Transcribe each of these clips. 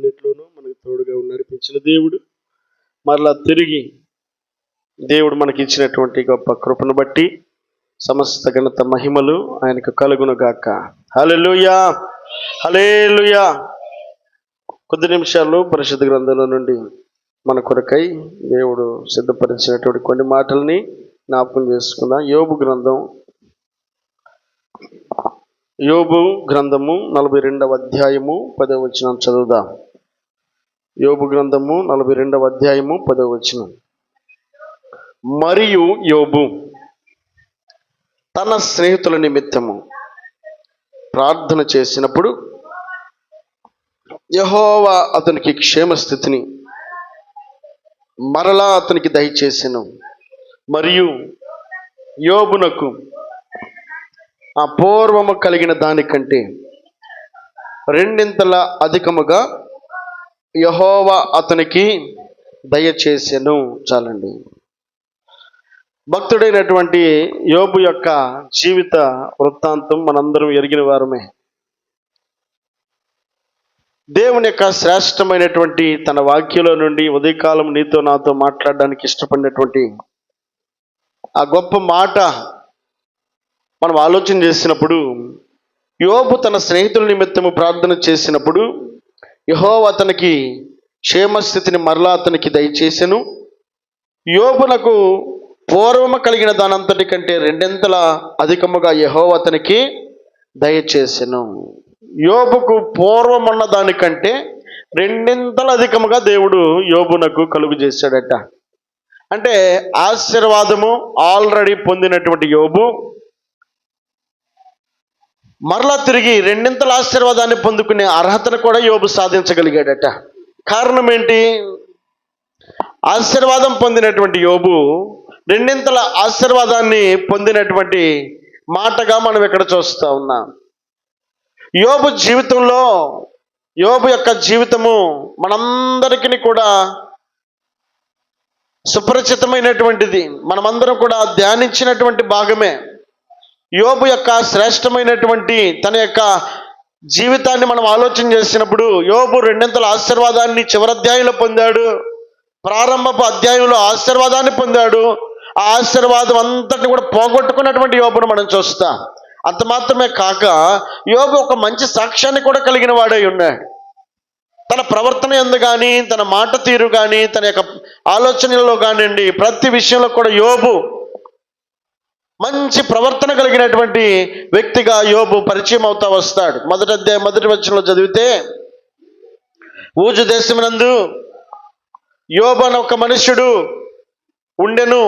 పరిస్థితులన్నింటిలోనూ మనకు తోడుగా నడిపించిన దేవుడు. మరలా తిరిగి దేవుడు మనకి ఇచ్చినటువంటి గొప్ప కృపను బట్టి సమస్త ఘనత మహిమలు ఆయనకు కలుగును గాక హల్లెలూయా! హల్లెలూయా! కొద్ది నిమిషాల్లో పరిశుద్ధ గ్రంథంలో నుండి మన కొరకై దేవుడు సిద్ధపరిచినటువంటి కొన్ని మాటల్ని జ్ఞాపకం చేసుకుందాం యోబు గ్రంథం. యోబు గ్రంథము నలభై రెండవ అధ్యాయము పదవి వచ్చిన చదువుదాం. యోబు గ్రంథము నలభై రెండవ అధ్యాయము పదవ వచనం. మరియు యోబు తన స్నేహితుల నిమిత్తము ప్రార్థన చేసినప్పుడు యహోవా అతనికి క్షేమస్థితిని మరలా అతనికి దయచేసెను. మరియు యోబునకు ఆ పూర్వము కలిగిన దానికంటే రెండింతల అధికముగా యహోవా అతనికి దయచేసెను చాలండి. భక్తుడైనటువంటి యోబు యొక్క జీవిత వృత్తాంతం మనందరం ఎరిగిన వారమే. దేవుని యొక్క శ్రేష్టమైనటువంటి తన వాక్యంలో నుండి ఉదయకాలం నీతో నాతో మాట్లాడడానికి ఇష్టపడినటువంటి ఆ గొప్ప మాట మనం ఆలోచన చేసినప్పుడు యోబు తన స్నేహితుల నిమిత్తము ప్రార్థన చేసినప్పుడు యహో అతనికి క్షేమస్థితిని మరలా అతనికి దయచేసెను. యోబునకు పూర్వము కలిగిన దానంతటి కంటే రెండింతల అధికముగా యహో అతనికి దయచేసెను. యోబుకు పూర్వమున్న దానికంటే రెండింతల అధికముగా దేవుడు యోబునకు కలుగు చేశాడట. అంటే ఆశీర్వాదము ఆల్రెడీ పొందినటువంటి యోబు మరలా తిరిగి రెండింతల ఆశీర్వాదాన్ని పొందుకునే అర్హతను కూడా యోబు సాధించగలిగాడట. కారణం ఏంటి? ఆశీర్వాదం పొందినటువంటి యోబు రెండింతల ఆశీర్వాదాన్ని పొందినటువంటి మాటగా మనం ఇక్కడ చూస్తూ ఉన్నాం. యోబు జీవితంలో యోబు యొక్క జీవితము మనందరికీ కూడా సుపరిచితమైనటువంటిది. మనమందరం కూడా ధ్యానించినటువంటి భాగమే. యోబు యొక్క శ్రేష్టమైనటువంటి తన యొక్క జీవితాన్ని మనం ఆలోచన చేసినప్పుడు యోబు రెండింతల ఆశీర్వాదాన్ని చివరి అధ్యాయంలో పొందాడు. ప్రారంభపు అధ్యాయంలో ఆశీర్వాదాన్ని పొందాడు. ఆ ఆశీర్వాదం అంతటిని కూడా పోగొట్టుకున్నటువంటి యోబును మనం చూస్తాం. అంత మాత్రమే కాక యోబు ఒక మంచి సాక్ష్యాన్ని కూడా కలిగిన వాడై ఉన్నాడు తన ప్రవర్తన ఎందు కానీ తన మాట తీరు కానీ తన యొక్క ఆలోచనలో కానివ్వండి ప్రతి విషయంలో కూడా యోబు మంచి ప్రవర్తన కలిగినటువంటి వ్యక్తిగా యోబు పరిచయం అవుతా వస్తాడు. మొదటి అధ్యాయం మొదటి వచనంలో చదివితే ఊజు దేశమునందు యోబు అని ఒక మనుష్యుడు ఉండెను.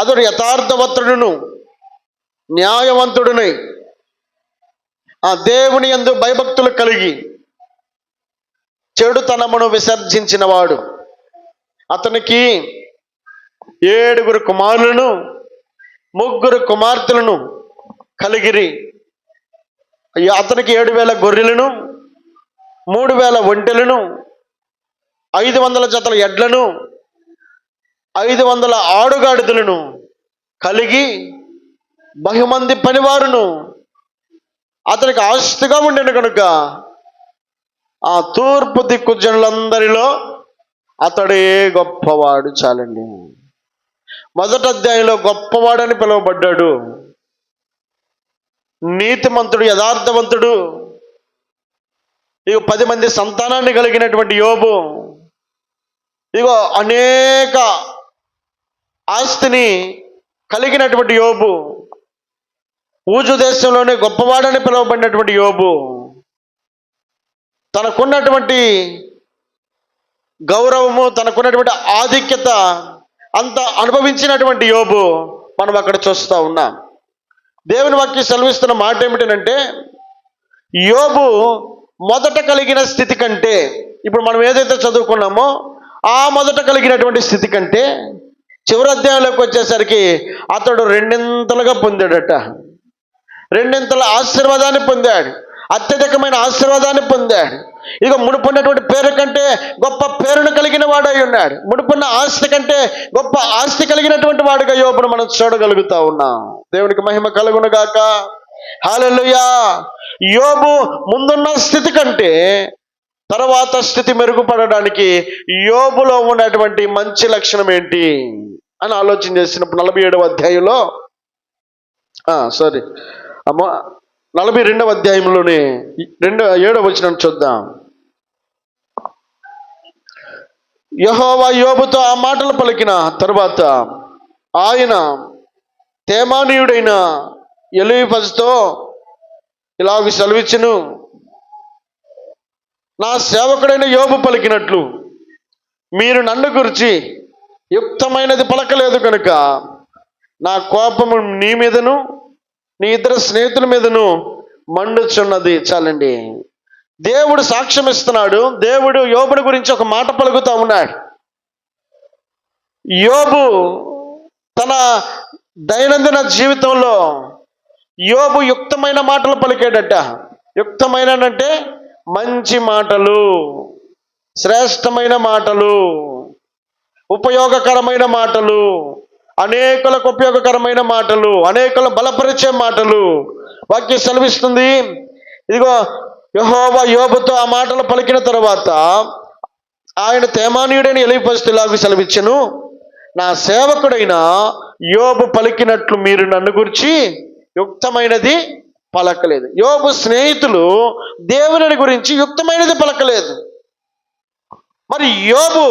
అతడు యథార్థవంతుడును న్యాయవంతుడునై ఆ దేవుని యందు భయభక్తులు కలిగి చెడుతనమును విసర్జించినవాడు. అతనికి ఏడుగురు కుమారులను ముగ్గురు కుమార్తెలను కలిగిరి. అతనికి ఏడు వేల గొర్రెలను మూడు వేల ఒంటెలను ఐదు వందల జతల ఎడ్లను ఐదు వందల ఆడుగాడిదలను కలిగి బహుమంది పనివారును అతనికి ఆస్తిగా ఉండేను కనుక ఆ తూర్పు దిక్కు జనులందరిలో అతడే గొప్పవాడు చాలండి. మొదటి అధ్యాయంలో గొప్పవాడని పిలువబడ్డాడు. నీతిమంతుడు యథార్థవంతుడు. ఇక పది మంది సంతానాన్ని కలిగినటువంటి యోబు. ఇగో అనేక ఆస్తిని కలిగినటువంటి యోబు. ఊజు దేశంలోనే గొప్పవాడని పిలువబడినటువంటి యోబు. తనకున్నటువంటి గౌరవము తనకున్నటువంటి ఆధిక్యత అంత అనుభవించినటువంటి యోబు మనం అక్కడ చూస్తూ ఉన్నాం. దేవుని వాక్యం సెలవిస్తున్న మాట ఏమిటంటే యోబు మొదట కలిగిన స్థితి కంటే ఇప్పుడు మనం ఏదైతే చదువుకున్నామో ఆ మొదట కలిగినటువంటి స్థితి కంటే చివరి అధ్యాయంలోకి వచ్చేసరికి అతడు రెండింతలుగా పొందాడట. రెండింతల ఆశీర్వాదాన్ని పొందాడు. అత్యధికమైన ఆశీర్వాదాన్ని పొందాడు. ఇక మునుపున్నటువంటి పేరు కంటే గొప్ప పేరును కలిగిన వాడై ఉన్నాడు. మునుపున్న ఆస్తి కంటే గొప్ప ఆస్తి కలిగినటువంటి వాడుగా యోపును మనం చూడగలుగుతా ఉన్నాం. దేవునికి మహిమ కలుగునుగాక గాక. యోబు ముందున్న స్థితి కంటే తర్వాత స్థితి మెరుగుపడడానికి యోబులో ఉన్నటువంటి మంచి లక్షణం ఏంటి అని ఆలోచన చేసినప్పుడు నలభై ఏడవ అధ్యాయంలో సారీ అమ్మ నలభై రెండవ అధ్యాయంలోనే రెండు ఏడవ వచ్చిన చూద్దాం. యహోవా యోబుతో ఆ మాటలు పలికిన తరువాత ఆయన తేమానీయుడైన ఎలిఫజ్తో ఇలాగ సెలవిచ్చును. నా సేవకుడైన యోబు పలికినట్లు మీరు నన్ను గురించి యుక్తమైనది పలకలేదు కనుక నా కోపము నీ మీదను నీ ఇద్దరు స్నేహితుల మీదను మండుచున్నది. చాలండి. దేవుడు సాక్ష్యం ఇస్తున్నాడు. దేవుడు యోబుని గురించి ఒక మాట పలుకుతా ఉన్నాడు. యోబు తన దైనందిన జీవితంలో యోబు యుక్తమైన మాటలు పలికాడట. యుక్తమైన అంటే మంచి మాటలు శ్రేష్టమైన మాటలు ఉపయోగకరమైన మాటలు అనేకులకు ఉపయోగకరమైన మాటలు అనేకుల బలపరిచే మాటలు. వాక్యం సెలవిస్తుంది. ఇదిగో యహోవా యోబుతో ఆ మాటలు పలికిన తర్వాత ఆయన తేమానీయుడైన ఎలిపస్తులాగు సెలవిచ్చను నా సేవకుడైన యోబు పలికినట్లు మీరు నన్ను గురించి యుక్తమైనది పలకలేదు. యోబు స్నేహితులు దేవుని గురించి యుక్తమైనది పలకలేదు. మరి యోబు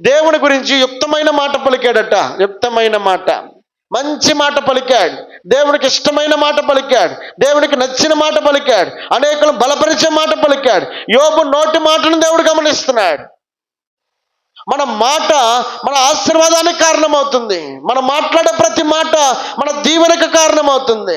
దేవుని గురించి యుక్తమైన మాట పలికాడట యుక్తమైన మాట. మంచి మాట పలికాడు. దేవునికి ఇష్టమైన మాట పలికాడు. దేవునికి నచ్చిన మాట పలికాడు. అనేకులు బలపరిచే మాట పలికాడు. యోబు నోటి మాటను దేవుడు గమనిస్తున్నాడు. మన మాట మన ఆశీర్వాదానికి కారణమవుతుంది. మనం మాట్లాడే ప్రతి మాట మన దీవెనకు కారణమవుతుంది.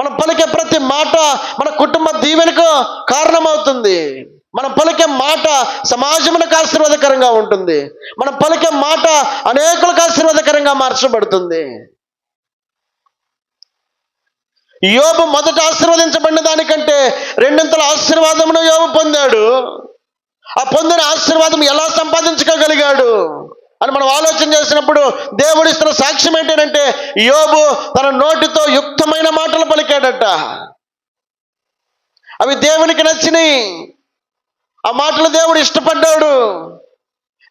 మనం పలికే ప్రతి మాట మన కుటుంబ దీవెనకు కారణమవుతుంది. మనం పలికే మాట సమాజమునకు ఆశీర్వాదకరంగా ఉంటుంది. మనం పలికే మాట అనేకులకు ఆశీర్వాదకరంగా మార్చబడుతుంది. యోబు మొదట ఆశీర్వదించబడిన దానికంటే రెండింతల ఆశీర్వాదమును యోబు పొందాడు. ఆ పొందిన ఆశీర్వాదం ఎలా సంపాదించుకోగలిగాడు అని మనం ఆలోచన చేసినప్పుడు దేవుడు ఇస్తున్న సాక్ష్యం ఏంటంటే యోబు తన నోటితో యుక్తమైన మాటలు పలికాడట. అవి దేవునికి నచ్చినాయి. ఆ మాటలు దేవుడు ఇష్టపడ్డాడు.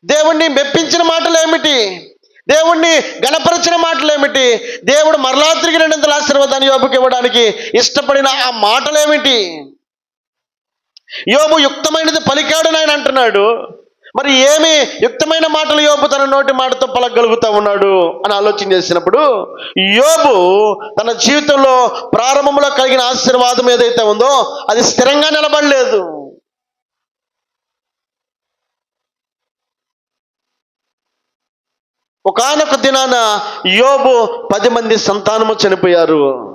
దేవుణ్ణి మెప్పించిన మాటలు ఏమిటి దేవుణ్ణి గణపరిచిన మాటలు ఏమిటి దేవుడు మరలా తిరిగి రెండింతల ఆశీర్వాదాన్ని యోబుకి ఇవ్వడానికి ఇష్టపడిన ఆ మాటలు ఏమిటి యోబు యుక్తమైనది పలికాడని ఆయన అంటున్నాడు. మరి ఏమి యుక్తమైన మాటలు యోబు తన నోటి మాటతో పలకగలుగుతా ఉన్నాడు అని ఆలోచన చేసినప్పుడు యోబు తన జీవితంలో ప్రారంభంలో కలిగిన ఆశీర్వాదం ఏదైతే ఉందో అది స్థిరంగా నిలబడలేదు. ఒకనొక దినాన యోబు పది మంది సంతానము చనిపోయారు.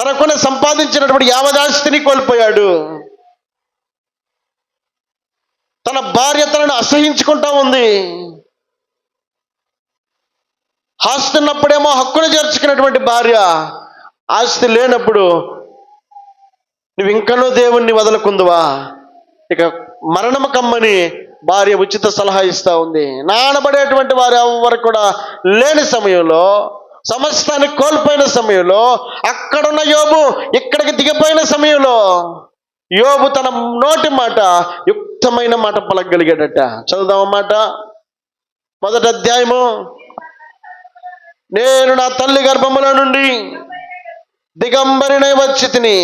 తనకున్న సంపాదించినటువంటి యావదాస్తిని కోల్పోయాడు. తన భార్య తనను అసహించుకుంటా ఉంది. ఆస్తి ఉన్నప్పుడేమో హక్కును చేర్చుకున్నటువంటి భార్య. ఆస్తి లేనప్పుడు నువ్వు ఇంకనూ దేవుణ్ణి వదలకుందువా? ఇక మరణము కమ్మని భార్య ఉచిత సలహా ఇస్తూ ఉంది. నానబడేటువంటి వారు ఎవరు కూడా లేని సమయంలో సమస్తాన్ని కోల్పోయిన సమయంలో అక్కడున్న యోబు ఇక్కడికి దిగిపోయిన సమయంలో యోబు తన నోటి మాట యుక్తమైన మాట పలకగలిగాడట. చదువుదాం మొదటి అధ్యాయము. నేను నా తల్లి గర్భములో నుండి దిగంబరినై వచ్చి తిని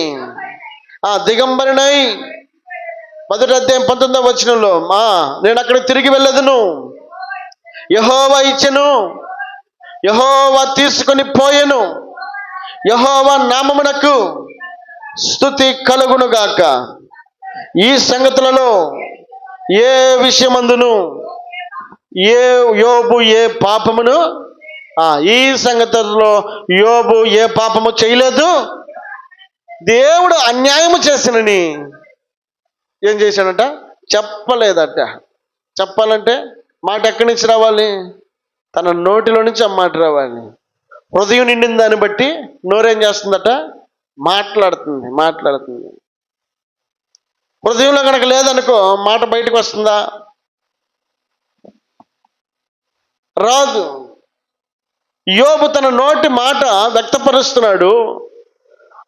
ఆ దిగంబరినై మొదటి అధ్యాయం పంతొమ్మిదవ వచనంలో మా నేను అక్కడికి తిరిగి వెళ్ళదును. యహోవా ఇచ్చెను. యహోవా తీసుకొని పోయెను. యహోవా నామమునకు స్థుతి కలుగును గాక ఈ సంగతులలో ఏ విషయమందును? ఏ యోబు ఏ పాపమును? ఈ సంగతుల్లో యోబు ఏ పాపము చేయలేదు. దేవుడు అన్యాయము చేసినని ఏం చేశాడంట? చెప్పలేదట. చెప్పాలంటే మాట ఎక్కడి నుంచి రావాలి? తన నోటిలో నుంచి ఆ మాట రావాలి. హృదయం నిండిన దాన్ని బట్టి నోరేం చేస్తుందట? మాట్లాడుతుంది మాట్లాడుతుంది. హృదయంలో కనుక లేదనుకో మాట బయటకు వస్తుందా? రాదు. యోబు తన నోటి మాట వ్యక్తపరుస్తున్నాడు.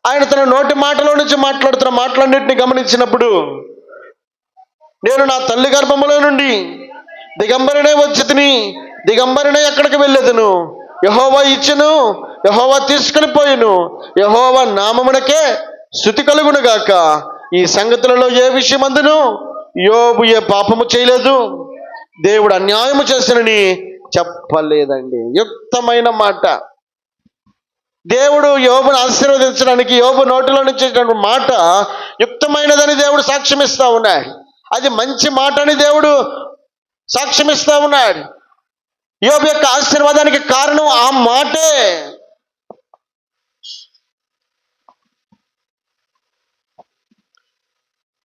ఆయన తన నోటి మాటలో నుంచి మాట్లాడుతున్న మాటలన్నింటినీ గమనించినప్పుడు నేను నా తల్లి గర్భములో నుండి దిగంబరినే వచ్చి తిని దిగంబరినే ఎక్కడికి వెళ్ళేదును? యహోవా ఇచ్చును యహోవా తీసుకుని పోయిను. యహోవా నామమునకే శృతి కలుగును గాక. ఈ సంగతులలో ఏ విషయం అందును యోబు ఏ పాపము చేయలేదు. దేవుడు అన్యాయము చేసినని చెప్పలేదండి. యుక్తమైన మాట. దేవుడు యోబును ఆశీర్వదించడానికి యోబు నోటిలో నుంచి మాట యుక్తమైనదని దేవుడు సాక్ష్యమిస్తా ఉన్నాడు. అది మంచి మాట అని దేవుడు సాక్ష్యమిస్తా ఉన్నాడు. యోబు యొక్క ఆశీర్వాదానికి కారణం ఆ మాటే.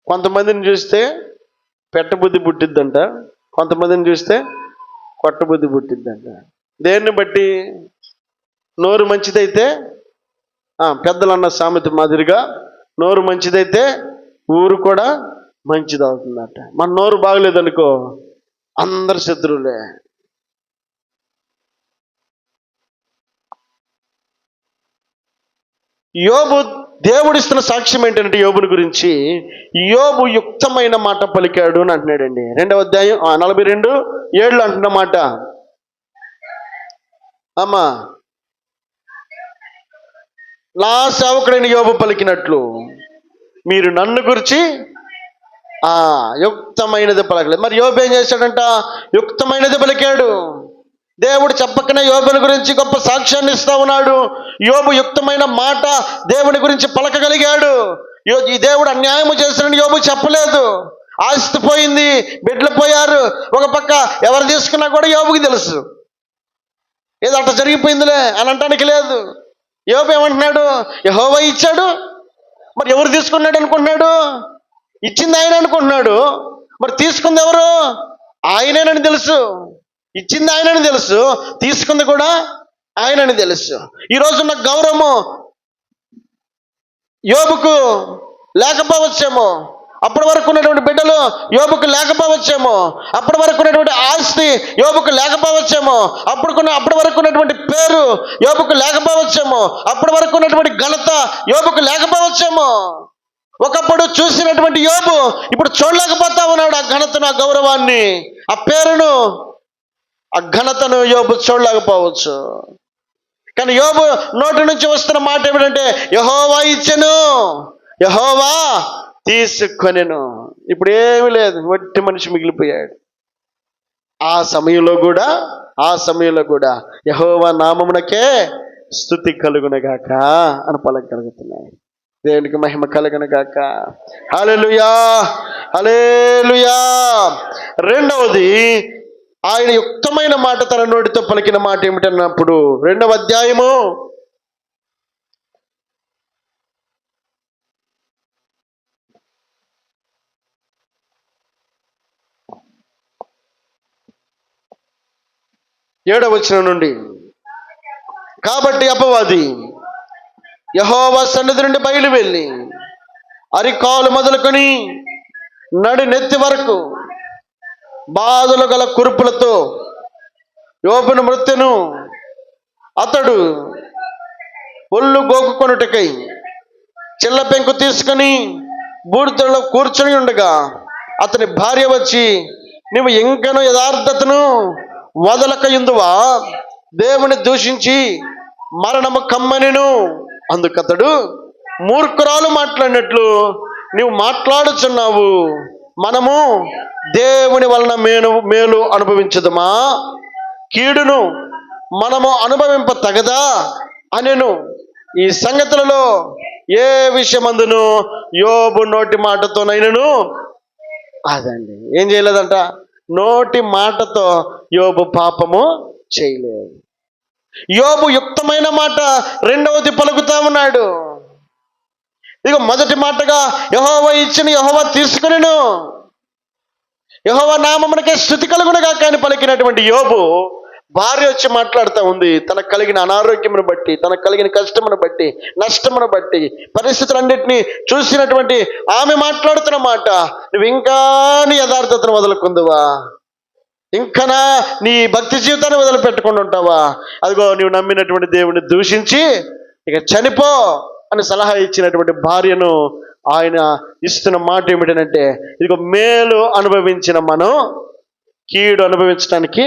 కొంతమందిని చూస్తే పెట్టబుద్ధి పుట్టిద్దంట కొంతమందిని చూస్తే కొట్టబుద్ధి పుట్టిద్దంట. దేన్ని బట్టి? నోరు మంచిదైతే పెద్దలన్న పెద్దలు అన్న సామెత మాదిరిగా నోరు మంచిదైతే ఊరు కూడా మంచిది అవుతుందట మన నోరు బాగలేదనుకో అందరు శత్రువులే. యోబు దేవుడిస్తున్న సాక్ష్యం ఏంటంటే యోబుని గురించి యోబు యుక్తమైన మాట పలికాడు అని అంటున్నాడండి. రెండవ అధ్యాయం నలభై రెండు ఏళ్ళు అంటున్న మాట. అమ్మా నా సేవకుడైన యోబు పలికినట్లు మీరు నన్ను గురించి ఆ యుక్తమైనది పలకలేదు. మరి యోబు ఏం చేశాడంట? యుక్తమైనది పలికాడు. దేవుడు చెప్పకనే యోబుని గురించి గొప్ప సాక్ష్యాన్ని ఇస్తా ఉన్నాడు. యోబు యుక్తమైన మాట దేవుని గురించి పలకగలిగాడు. యో- ఈ దేవుడు అన్యాయము చేసిన యోబు చెప్పలేదు. ఆస్తి పోయింది బిడ్డలు పోయారు. ఒక పక్క ఎవరు తీసుకున్నా కూడా యోబుకి తెలుసు. ఏదో అట్ట జరిగిపోయిందిలే అని అంటానికి లేదు. యోబు ఏమంటున్నాడు? యహోవ ఇచ్చాడు. మరి ఎవరు తీసుకున్నాడు అనుకుంటున్నాడు? ఇచ్చింది ఆయన అనుకుంటున్నాడు. మరి తీసుకుంది ఎవరు? ఆయనేనని తెలుసు. ఇచ్చింది ఆయనని తెలుసు. తీసుకుంది కూడా ఆయనని తెలుసు. ఈరోజున్న గౌరవము యోబుకు లేకపోవచ్చేమో. అప్పటి వరకు ఉన్నటువంటి బిడ్డలు యోబుకు లేకపోవచ్చేమో. అప్పటి వరకు ఉన్నటువంటి ఆస్తి యోబుకు లేకపోవచ్చేమో. అప్పుడుకున్న అప్పటి వరకు ఉన్నటువంటి పేరు యోబుకు లేకపోవచ్చేమో. అప్పటి వరకు ఉన్నటువంటి ఘనత యోబుకు లేకపోవచ్చేమో. ఒకప్పుడు చూసినటువంటి యోబు ఇప్పుడు చూడలేకపోతా ఉన్నాడు ఆ ఘనతను ఆ గౌరవాన్ని. ఆ పేరును ఆ ఘనతను యోబు చూడలేకపోవచ్చు. కానీ యోబు నోటి నుంచి వస్తున్న మాట ఏమిటంటే యహోవా ఇచ్చను యహోవా తీసుకొనెను. ఇప్పుడు ఏమి లేదు వట్టి మనిషి మిగిలిపోయాడు. ఆ సమయంలో కూడా ఆ సమయంలో కూడా యహోవా నామమునకే స్థుతి కలుగునగాక అని పలకలుగుతున్నాయి దేవునికి మహిమ కలగను గాక. హలెలుయా హలేలుయా రెండవది ఆయన యుక్తమైన మాట తన నోటితో పలికిన మాట ఏమిటన్నప్పుడు రెండవ అధ్యాయము. ఏడవచనం నుండి. కాబట్టి అపవాది యహోవా సన్నిధి నుండి బయలు వెళ్ళి అరికాలు మొదలుకొని నడి నెత్తి వరకు బాధలు గల కురుపులతో యోబుని మృత్యును అతడు ఒళ్ళు గోకుకొనుటకై చిల్ల పెంకు తీసుకుని బూడిదలో కూర్చొని ఉండగా అతని భార్య వచ్చి నువ్వు ఇంకను యథార్థతను వదలక ఇందువా దేవుని దూషించి మరణము కమ్మనిను. అందుకతడు మూర్ఖురాలు మాట్లాడినట్లు నీవు మాట్లాడుచున్నావు. మనము దేవుని వలన మేలు మేలు అనుభవించదమా? కీడును మనము అనుభవింప తగదా అనెను. ఈ సంగతులలో ఏ విషయమందును? యోబు నోటి మాటతోనైనను. అదండి. ఏం చేయలేదంట? నోటి మాటతో యోబు పాపము చేయలేదు. యోబు యుక్తమైన మాట రెండవది పలుకుతా ఉన్నాడు. ఇక మొదటి మాటగా యహోవ ఇచ్చిన యహోవ తీసుకునిను. యహోవ నామమునకే స్థుతి కలుగునగా కానీ పలికినటువంటి యోబు భార్య వచ్చి మాట్లాడుతూ ఉంది. తనకు కలిగిన అనారోగ్యమును బట్టి తనకు కలిగిన కష్టమును బట్టి నష్టమును బట్టి పరిస్థితులన్నింటినీ చూసినటువంటి ఆమె మాట్లాడుతున్న మాట నువ్వు ఇంకా నీ యథార్థతను వదులుకుందువా? ఇంకనా నీ భక్తి జీవితాన్ని వదిలిపెట్టకుండా ఉంటావా? అదిగో నువ్వు నమ్మినటువంటి దేవుని దూషించి ఇక చనిపో అని సలహా ఇచ్చినటువంటి భార్యను ఆయన ఇస్తున్న మాట ఏమిటంటే ఇదిగో మేలు అనుభవించిన మనం కీడు అనుభవించడానికి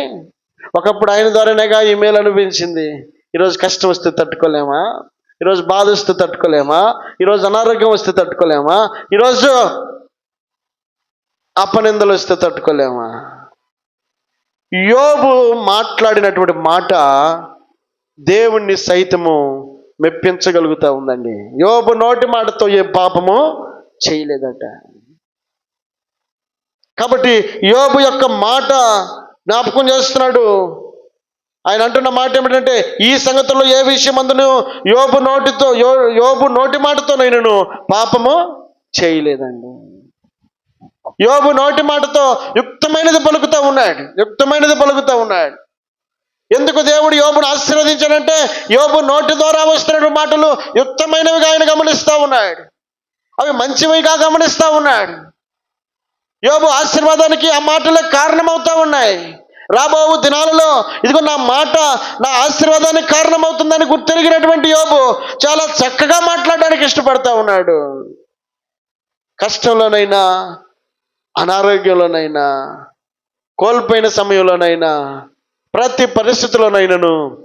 ఒకప్పుడు ఆయన ద్వారానేగా ఈ మేలు అనుభవించింది. ఈరోజు కష్టం వస్తే తట్టుకోలేమా? ఈరోజు బాధ వస్తే తట్టుకోలేమా? ఈరోజు అనారోగ్యం వస్తే తట్టుకోలేమా? ఈరోజు అపనిందలు వస్తే తట్టుకోలేమా? యోబు మాట్లాడినటువంటి మాట దేవుణ్ణి సైతము మెప్పించగలుగుతూ ఉందండి. యోబు నోటి మాటతో ఏ పాపము చేయలేదట. కాబట్టి యోబు యొక్క మాట జ్ఞాపకం చేస్తున్నాడు. ఆయన అంటున్న మాట ఏమిటంటే ఈ సంగతుల్లో ఏ విషయం అందును యోబు నోటితో యో యోబు నోటి మాటతో నేను పాపము చేయలేదండి. యోబు నోటి మాటతో యుక్తమైనది పలుకుతూ ఉన్నాడు. యుక్తమైనది పలుకుతూ ఉన్నాడు. ఎందుకు దేవుడు యోబును ఆశీర్వదించాడంటే యోబు నోటి ద్వారా వస్తున్న మాటలు యుక్తమైనవిగా ఆయన గమనిస్తూ ఉన్నాడు. అవి మంచివిగా గమనిస్తూ ఉన్నాడు. యోబు ఆశీర్వాదానికి ఆ మాటలే కారణమవుతా ఉన్నాయి. రాబో దినాలలో ఇదిగో నా మాట నా ఆశీర్వాదానికి కారణమవుతుందని గుర్తెరిగినటువంటి యోబు చాలా చక్కగా మాట్లాడడానికి ఇష్టపడతా ఉన్నాడు. కష్టంలోనైనా అనారోగ్యంలోనైనా కోల్పోయిన సమయంలోనైనా ప్రతి పరిస్థితిలోనైనాను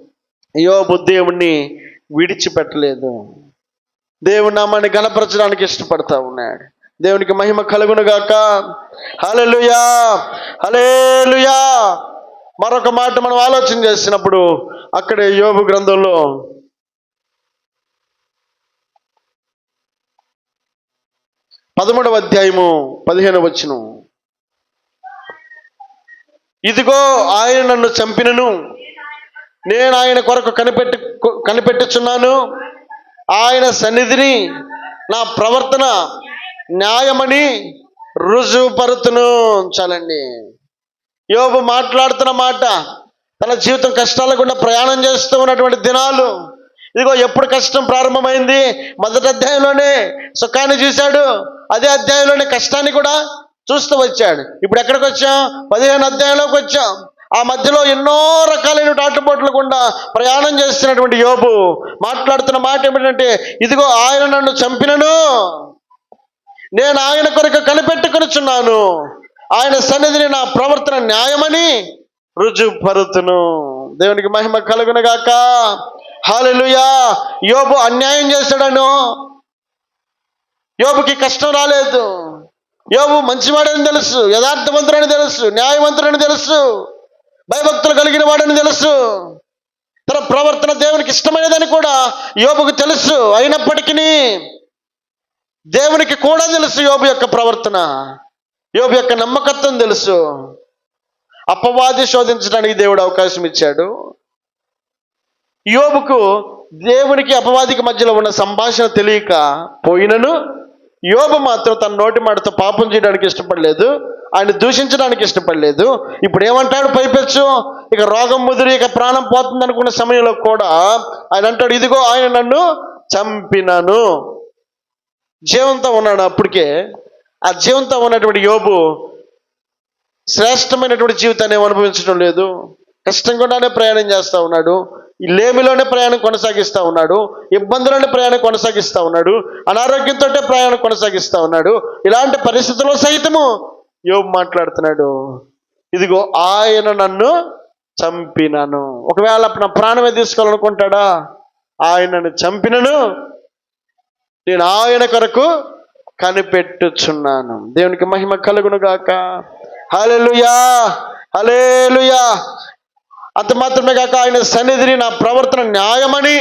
యోబు దేవుణ్ణి విడిచిపెట్టలేదు. దేవుని నామాన్ని గణపరచడానికి ఇష్టపడతా ఉన్నాడు. దేవునికి మహిమ కలుగును గాక. హలేలుయా మరొక మాట మనం ఆలోచన చేసినప్పుడు అక్కడే యోగు గ్రంథంలో పదమూడవ అధ్యాయము పదిహేను వచ్చును ఇదిగో ఆయన నన్ను చంపినను. నేను ఆయన కొరకు కనిపెట్టి కనిపెట్టుచున్నాను. ఆయన సన్నిధిని నా ప్రవర్తన న్యాయమని రుజువుపరుతును చాలండి. యోబు మాట్లాడుతున్న మాట తన జీవితం కష్టాల గుండా ప్రయాణం చేస్తూ ఉన్నటువంటి దినాలు. ఇదిగో ఎప్పుడు కష్టం ప్రారంభమైంది? మొదటి అధ్యాయంలోనే సుఖాన్ని చూశాడు. అదే అధ్యాయంలోని కష్టాన్ని కూడా చూస్తూ వచ్చాడు. ఇప్పుడు ఎక్కడికి వచ్చాం? పదిహేను అధ్యాయంలోకి వచ్చాం. ఆ మధ్యలో ఎన్నో రకాలైన టాటుబోట్లు గుండా ప్రయాణం చేస్తున్నటువంటి యోబు మాట్లాడుతున్న మాట ఏమిటంటే ఇదిగో ఆయన నన్ను చంపినను. నేను ఆయన కొరకు కనిపెట్టుకొనిచున్నాను. ఆయన సన్నిధిని నా ప్రవర్తన న్యాయమని రుజుపరుతును దేవునికి మహిమ కలుగునగాక హాలెలుయా యోబు అన్యాయం చేశాడను యోబుకి కష్టం రాలేదు. యోబు మంచివాడని తెలుసు యథార్థవంతుడని తెలుసు న్యాయవంతుడని తెలుసు భయభక్తులు కలిగిన వాడని తెలుసు. తన ప్రవర్తన దేవునికి ఇష్టమైనదని కూడా యోబుకు తెలుసు. అయినప్పటికీ దేవునికి కూడా తెలుసు యోబు యొక్క ప్రవర్తన. యోబు యొక్క నమ్మకత్వం తెలుసు. అపవాది శోధించడానికి దేవుడు అవకాశం ఇచ్చాడు. యోబుకు దేవునికి అపవాదికి మధ్యలో ఉన్న సంభాషణ తెలియక పోయినను యోబు మాత్రం తన నోటి మాటతో పాపం చేయడానికి ఇష్టపడలేదు ఆయన దూషించడానికి ఇష్టపడలేదు. ఇప్పుడు ఏమంటాడు పైపెచ్చు? ఇక రోగం ముదిరి ఇక ప్రాణం పోతుంది అనుకున్న సమయంలో కూడా ఆయన అంటాడు ఇదిగో ఆయన నన్ను చంపినను. జీవంతో ఉన్నాడు అప్పటికే. ఆ జీవంతో ఉన్నటువంటి యోబు శ్రేష్టమైనటువంటి జీవితాన్ని అనుభవించడం లేదు. కష్టంగానే ప్రయాణం చేస్తూ ఉన్నాడు. లేమిలోనే ప్రయాణం కొనసాగిస్తూ ఉన్నాడు ఇబ్బందులోనే ప్రయాణం కొనసాగిస్తూ ఉన్నాడు అనారోగ్యంతో ప్రయాణం కొనసాగిస్తూ ఉన్నాడు. ఇలాంటి పరిస్థితుల్లో సైతము యోబు మాట్లాడుతున్నాడు ఇదిగో ఆయన నన్ను చంపినను. ఒకవేళ నా ప్రాణమే తీసుకోవాలనుకుంటాడా? ఆయనను చంపినను నేను ఆయన కొరకు కనిపెట్టుచున్నాను. దేవునికి మహిమ కలుగును గాక హలెలుయా హలేలుయా అంత మాత్రమే కాక ఆయన సన్నిధిని నా ప్రవర్తన న్యాయమని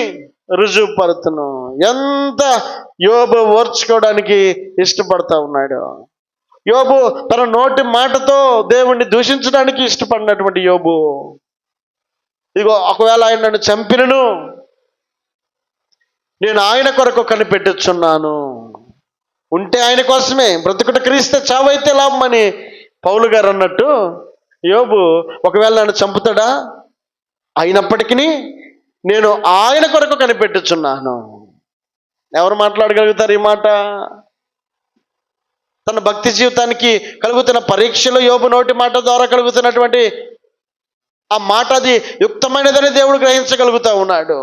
రుజువుపడుతును ఎంత యోబు ఓర్చుకోవడానికి ఇష్టపడతా ఉన్నాడు. యోబు తన నోటి మాటతో దేవుణ్ణి దూషించడానికి ఇష్టపడినటువంటి యోబు. ఇదిగో ఒకవేళ ఆయన నన్ను చంపినను నేను ఆయన కొరకు కనిపెట్టుచున్నాను. ఉంటే ఆయన కోసమే బ్రతుకుట క్రీస్తే చావైతే లాభం అని పౌలు గారు అన్నట్టు యోబు ఒకవేళ నన్ను చంపుతాడా? అయినప్పటికీ నేను ఆయన కొరకు కనిపెట్టుచున్నాను. ఎవరు మాట్లాడగలుగుతారు ఈ మాట? తన భక్తి జీవితానికి కలుగుతున్న పరీక్షలు యోబు నోటి మాట ద్వారా కలుగుతున్నటువంటి ఆ మాట అది యుక్తమైనదని దేవుడు గ్రహించగలుగుతా ఉన్నాడు.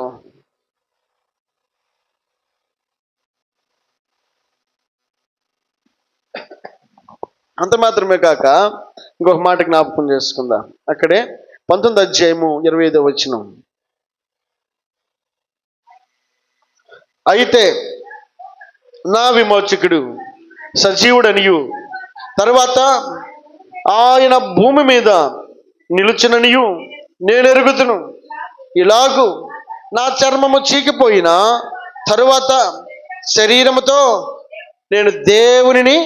అంత మాత్రమే కాక ఇంకొక మాట జ్ఞాపకం చేసుకుందాం. అక్కడే పంతొమ్మిది అధ్యాయము ఇరవై ఐదో వచ్చిన అయితే నా విమోచకుడు సజీవుడనియు తర్వాత ఆయన భూమి మీద నిలుచుననియు నేను ఎరుగుతును ఇలాగు నా చర్మము చీకిపోయిన తరువాత శరీరముతో నేను దేవునిని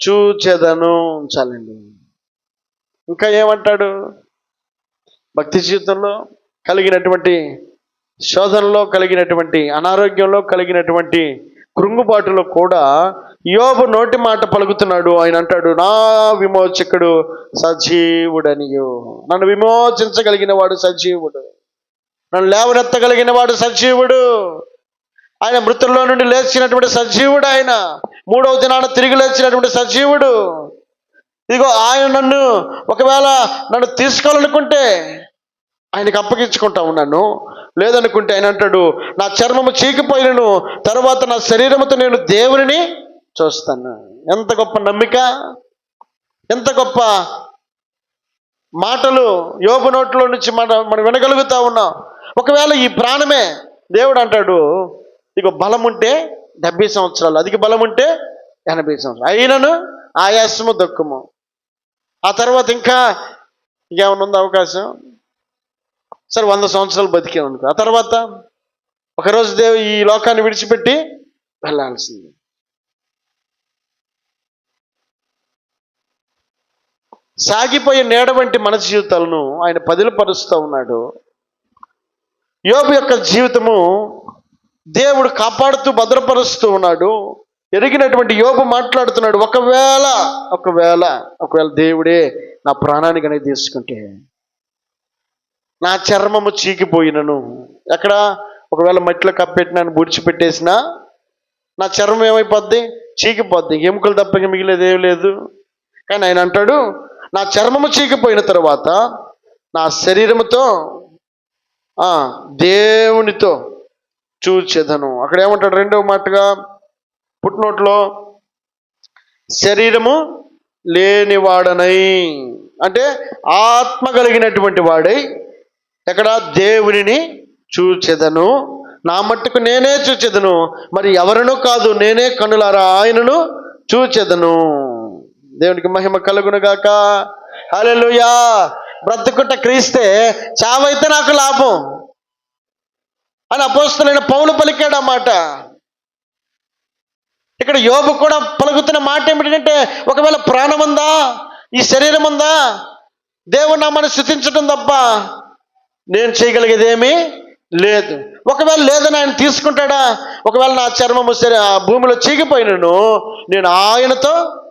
చూచెదను. చాలండి. ఇంకా ఏమంటాడు? భక్తి జీవితంలో కలిగినటువంటి శోధనలో కలిగినటువంటి అనారోగ్యంలో కలిగినటువంటి కృంగుబాటులో కూడా యోబు నోటి మాట పలుకుతున్నాడు. ఆయన అంటాడు నా విమోచకుడు సజీవుడనియు. నన్ను విమోచించగలిగిన వాడు సజీవుడు. నన్ను లేవనెత్తగలిగిన వాడు సజీవుడు. ఆయన మృతుల్లో నుండి లేచినటువంటి సజీవుడు ఆయన. మూడవ దినాన తిరిగి లేచినటువంటి సజీవుడు. ఇదిగో ఆయన నన్ను ఒకవేళ నన్ను తీసుకోవాలనుకుంటే ఆయనకి అప్పగించుకుంటా ఉన్నాను. లేదనుకుంటే ఆయన అంటాడు నా చర్మము చీకిపోయినను తర్వాత నా శరీరముతో నేను దేవుని చూస్తాను. ఎంత గొప్ప నమ్మిక ఎంత గొప్ప మాటలు యోగు నోట్లో నుంచి మనం మనం వినగలుగుతా ఉన్నాం. ఒకవేళ ఈ ప్రాణమే దేవుడు అంటాడు ఇక బలం ఉంటే డెబ్బై సంవత్సరాలు అధిక బలం ఉంటే ఎనభై సంవత్సరాలు. అయినను ఆయాసము దుఃఖము. ఆ తర్వాత ఇంకా ఇంకేమైనా ఉంది అవకాశం? సరే వంద సంవత్సరాలు బతికే అనుకో ఆ తర్వాత ఒకరోజు దేవు ఈ లోకాన్ని విడిచిపెట్టి వెళ్ళాల్సింది. సాగిపోయే నీడ వంటి మన జీవితాలను ఆయన పదిలపరుస్తూ ఉన్నాడు. యోబు యొక్క జీవితము దేవుడు కాపాడుతూ భద్రపరుస్తూ ఉన్నాడు. ఎరిగినటువంటి యోబు మాట్లాడుతున్నాడు ఒకవేళ ఒకవేళ ఒకవేళ దేవుడే నా ప్రాణానికి అనేది తీసుకుంటే నా చర్మము చీకిపోయినను. ఎక్కడ? ఒకవేళ మట్టిలో కప్పెట్టినాను బుడిచిపెట్టేసినా నా చర్మం ఏమైపోద్ది? చీకిపోద్ది. ఎముకలు తప్ప ఇంక మిగిలేదు ఏం లేదు. కానీ ఆయన అంటాడు నా చర్మము చీకిపోయిన తర్వాత నా శరీరముతో దేవునితో చూచెదను. అక్కడ ఏమంటాడు రెండవ మాటగా? పుట్టినోట్లో శరీరము లేనివాడనై. అంటే ఆత్మ కలిగినటువంటి వాడై ఎక్కడ దేవునిని చూచెదను. నా మట్టుకు నేనే చూచెదను. మరి ఎవరినూ కాదు నేనే కనులారా ఆయనను చూచెదను. దేవునికి మహిమ కలుగునుగాక. హలెలుయా బ్రతుకుట క్రీస్తే చావైతే నాకు లాభం. అని అపోస్తులైన పౌలు పలికాడు అన్నమాట మాట. ఇక్కడ యోబు కూడా పలుకుతున్న మాట ఏమిటంటే ఒకవేళ ప్రాణం ఉందా ఈ శరీరం ఉందా దేవుడు నామని స్థుతించడం తప్ప నేను చేయగలిగేదేమీ లేదు. ఒకవేళ లేదని ఆయన తీసుకుంటాడా? ఒకవేళ నా చర్మము ఆ భూమిలో చీగిపోయినను నేను ఆయనతో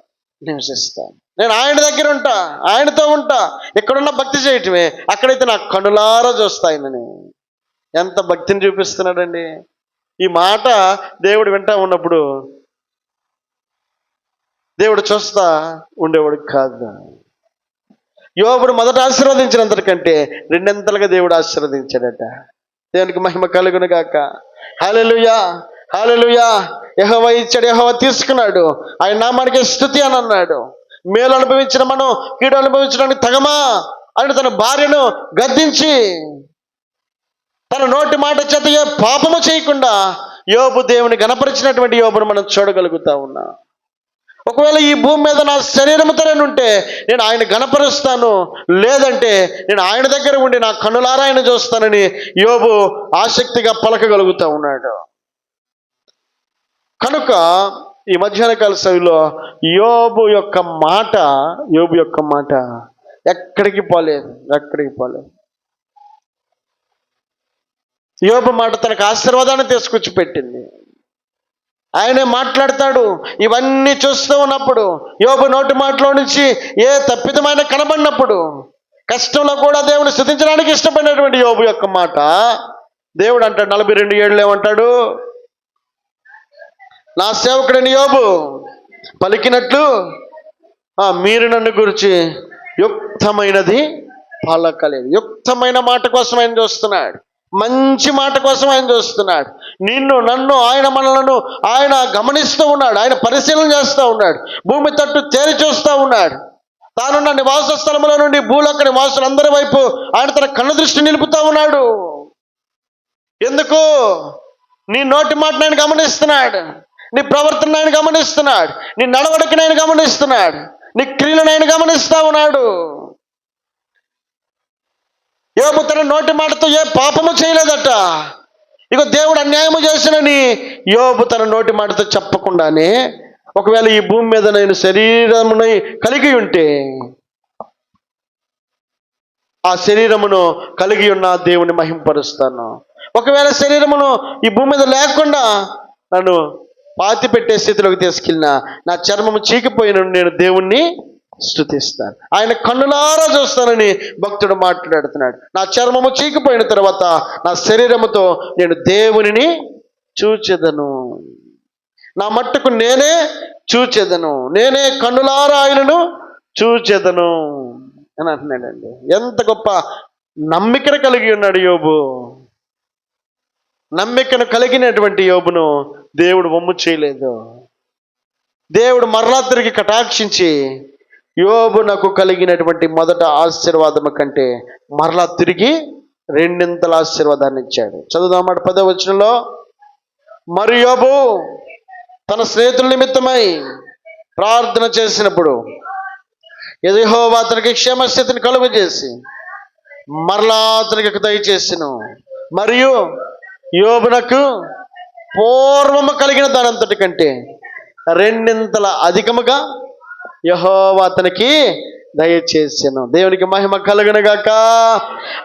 నివసిస్తాను. నేను ఆయన దగ్గర ఉంటా ఆయనతో ఉంటా. ఎక్కడున్నా భక్తి చేయటమే. అక్కడైతే నా కనులారా చూస్తాయనని ఎంత భక్తిని చూపిస్తున్నాడండి. ఈ మాట దేవుడు వింటా ఉన్నప్పుడు దేవుడు చూస్తా ఉండేవాడు కాదు. యోబుడు మొదట ఆశీర్వదించినంతకంటే రెండంతలుగా దేవుడు ఆశీర్వదించాడట. దేవునికి మహిమ కలుగును గాక హాలెలుయా హాలెలుయా యహవ ఇచ్చాడు యహవ తీసుకున్నాడు. ఆయన నామానికి స్థుతి అని అన్నాడు. మేలు అనుభవించిన మనం కీడు అనుభవించడానికి తగమా? అని తన భార్యను గద్దించి తన నోటి మాట చేత ఏ పాపము చేయకుండా యోబు దేవుని గణపరిచినటువంటి యోబును మనం చూడగలుగుతా ఉన్నాం. ఒకవేళ ఈ భూమి మీద నా శరీరంతో నేను ఉంటే నేను ఆయన గణపరుస్తాను లేదంటే నేను ఆయన దగ్గర ఉండి నా కన్నులారా ఆయన చూస్తానని యోబు ఆసక్తిగా పలకగలుగుతా ఉన్నాడు. కనుక ఈ మధ్యాహ్న కాల సవిలో యోబు యొక్క మాట యోబు యొక్క మాట ఎక్కడికి పోలేదు ఎక్కడికి పోలేదు. యోబు మాట తనకు ఆశీర్వాదాన్ని తీసుకొచ్చి పెట్టింది ఆయనే మాట్లాడతాడు. ఇవన్నీ చూస్తూ ఉన్నప్పుడు యోగు నోటి మాటలో నుంచి ఏ తప్పితమైన కనబడినప్పుడు కష్టంలో కూడా దేవుని స్థుతించడానికి ఇష్టపడినటువంటి యోగు యొక్క మాట దేవుడు అంటాడు నలభై రెండు ఏళ్ళు ఏమంటాడు? నా సేవకుడిని యోబు పలికినట్లు మీరు నన్ను గురించి యుక్తమైనది పలకలేదు. యుక్తమైన మాట కోసం ఆయన చూస్తున్నాడు. మంచి మాట కోసం ఆయన చూస్తున్నాడు. నిన్ను నన్ను ఆయన మనలను ఆయన గమనిస్తూ ఉన్నాడు. ఆయన పరిశీలన చేస్తూ ఉన్నాడు. భూమి తట్టు తేరి చూస్తూ ఉన్నాడు. తానున్న నివాస స్థలముల నుండి భూలోక నివాసులందరి వైపు ఆయన తన కన్ను దృష్టి నిలుపుతా ఉన్నాడు. ఎందుకు? నీ నోటి మాటను ఆయన గమనిస్తున్నాడు. నీ ప్రవర్తన ఆయన గమనిస్తున్నాడు. నీ నడవడికను ఆయన గమనిస్తున్నాడు. నీ క్రియలను ఆయన గమనిస్తా ఉన్నాడు. యోబు తన నోటి మాటతో ఏ పాపము చేయలేదట. ఇక దేవుడు అన్యాయము చేసినని యోబు తన నోటి మాటతో చెప్పకుండానే ఒకవేళ ఈ భూమి మీద నేను శరీరమునై కలిగి ఉంటే ఆ శరీరమును కలిగి ఉన్న దేవుని మహింపరుస్తాను. ఒకవేళ శరీరమును ఈ భూమి మీద లేకుండా నన్ను పాతి పెట్టే స్థితిలోకి తీసుకెళ్ళిన నా చర్మము చీకిపోయిన నేను దేవుణ్ణి స్థుతిస్తాను ఆయన కన్నులారా చూస్తానని భక్తుడు మాట్లాడుతున్నాడు. నా చర్మము చీకిపోయిన తర్వాత నా శరీరముతో నేను దేవునిని చూచెదను. నా మట్టుకు నేనే చూచెదను. నేనే కన్నులారా ఆయనను చూచెదను అని అంటున్నాడండి. ఎంత గొప్ప నమ్మికను కలిగి ఉన్నాడు యోబు. నమ్మికను కలిగినటువంటి యోబును దేవుడు వమ్ము చేయలేదు. దేవుడు మరలా తిరిగి కటాక్షించి యోబునకు కలిగినటువంటి మొదట ఆశీర్వాదము కంటే మరలా తిరిగి రెండింతల ఆశీర్వాదాన్ని ఇచ్చాడు. చదువుదామాట పదో వచనంలో. మరి యోబు తన స్నేహితుల నిమిత్తమై ప్రార్థన చేసినప్పుడు యెహోవా అతనికి క్షేమస్థితిని కలుగు చేసి మరలా అతనికి దయచేసిను మరియు యోబునకు పూర్వము కలిగిన దానంతటి కంటే రెండింతల అధికముగా యహోవ అతనికి దయచేసాను దేవునికి మహిమ కలుగునగాక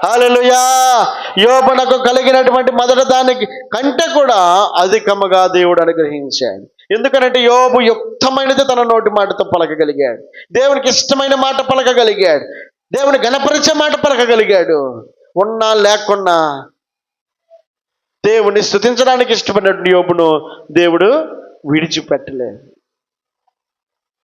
హాలలుయా యోబునకు కలిగినటువంటి మొదట దానికి కంటే కూడా అధికముగా దేవుడు అనుగ్రహించాడు. ఎందుకంటే యోబు యుక్తమైనది తన నోటి మాటతో పలకగలిగాడు. దేవునికి ఇష్టమైన మాట పలకగలిగాడు. దేవుని గణపరిచే మాట పలకగలిగాడు. ఉన్నా లేకున్నా దేవుని స్థుతించడానికి ఇష్టపడినటువంటి యోబును దేవుడు విడిచిపెట్టలేదు.